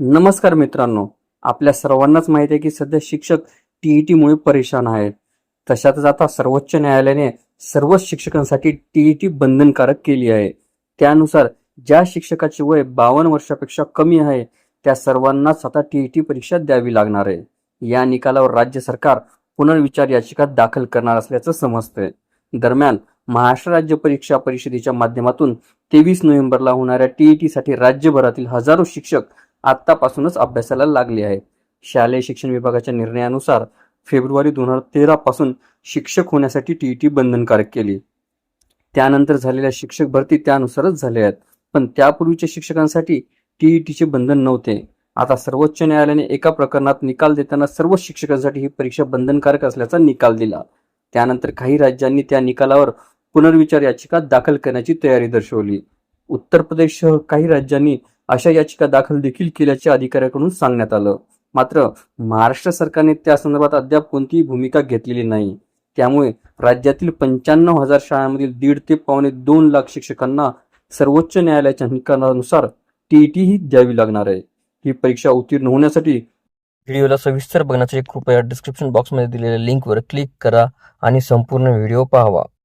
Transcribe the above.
नमस्कार मित्रांनो. आपल्या सर्वांनाच माहिती आहे की सध्या शिक्षक टीईटीमुळे परेशान आहेत. तशातच आता सर्वोच्च न्यायालयाने सर्वच शिक्षकांसाठी टीईटी बंधनकारक केली आहे. त्यानुसार ज्या शिक्षकाचे वय बावन्न वर्षापेक्षा कमी आहे त्या सर्वांनाच आता टीईटी परीक्षा द्यावी लागणार आहे. या निकालावर राज्य सरकार पुनर्विचार याचिका दाखल करणार असल्याचं समजतंय. दरम्यान महाराष्ट्र राज्य परीक्षा परिषदेच्या माध्यमातून तेवीस नोव्हेंबरला होणाऱ्या टीईटीसाठी राज्यभरातील हजारो शिक्षक आत्तापासूनच अभ्यासाला लागले आहेत शालेय शिक्षण विभागाच्या निर्णयानुसार फेब्रुवारी दोन हजार तेरापासून शिक्षक होण्यासाठी टीईटी बंधनकारक केली. त्यानंतर झालेल्या शिक्षक भरती त्यानुसारच झाल्या आहेत. पण त्यापूर्वीच्या शिक्षकांसाठी टीईटीचे बंधन नव्हते. आता सर्वोच्च न्यायालयाने एका प्रकरणात निकाल देताना सर्व शिक्षकांसाठी ही परीक्षा बंधनकारक असल्याचा निकाल दिला. त्यानंतर काही राज्यांनी त्या निकालावर पुनर्विचार याचिका दाखल करण्याची तयारी दर्शवली. उत्तर प्रदेशसह काही राज्यांनी अशा याचिका दाखल देखील केल्याचे अधिकाऱ्याकडून सांगण्यात आलं. मात्र महाराष्ट्र सरकारने त्या संदर्भात अद्याप कोणतीही भूमिका घेतलेली नाही. त्यामुळे राज्यातील पंच्याण्णव हजार शाळांमधील दीड ते पावणे दोन लाख शिक्षकांना सर्वोच्च न्यायालयाच्या निकालानुसार टीईटी ही द्यावी लागणार आहे. ही परीक्षा उत्तीर्ण होण्यासाठी व्हिडिओला सविस्तर बघण्यासाठी कृपया डिस्क्रिप्शन बॉक्समध्ये दिलेल्या लिंकवर क्लिक करा आणि संपूर्ण व्हिडिओ पाहावा.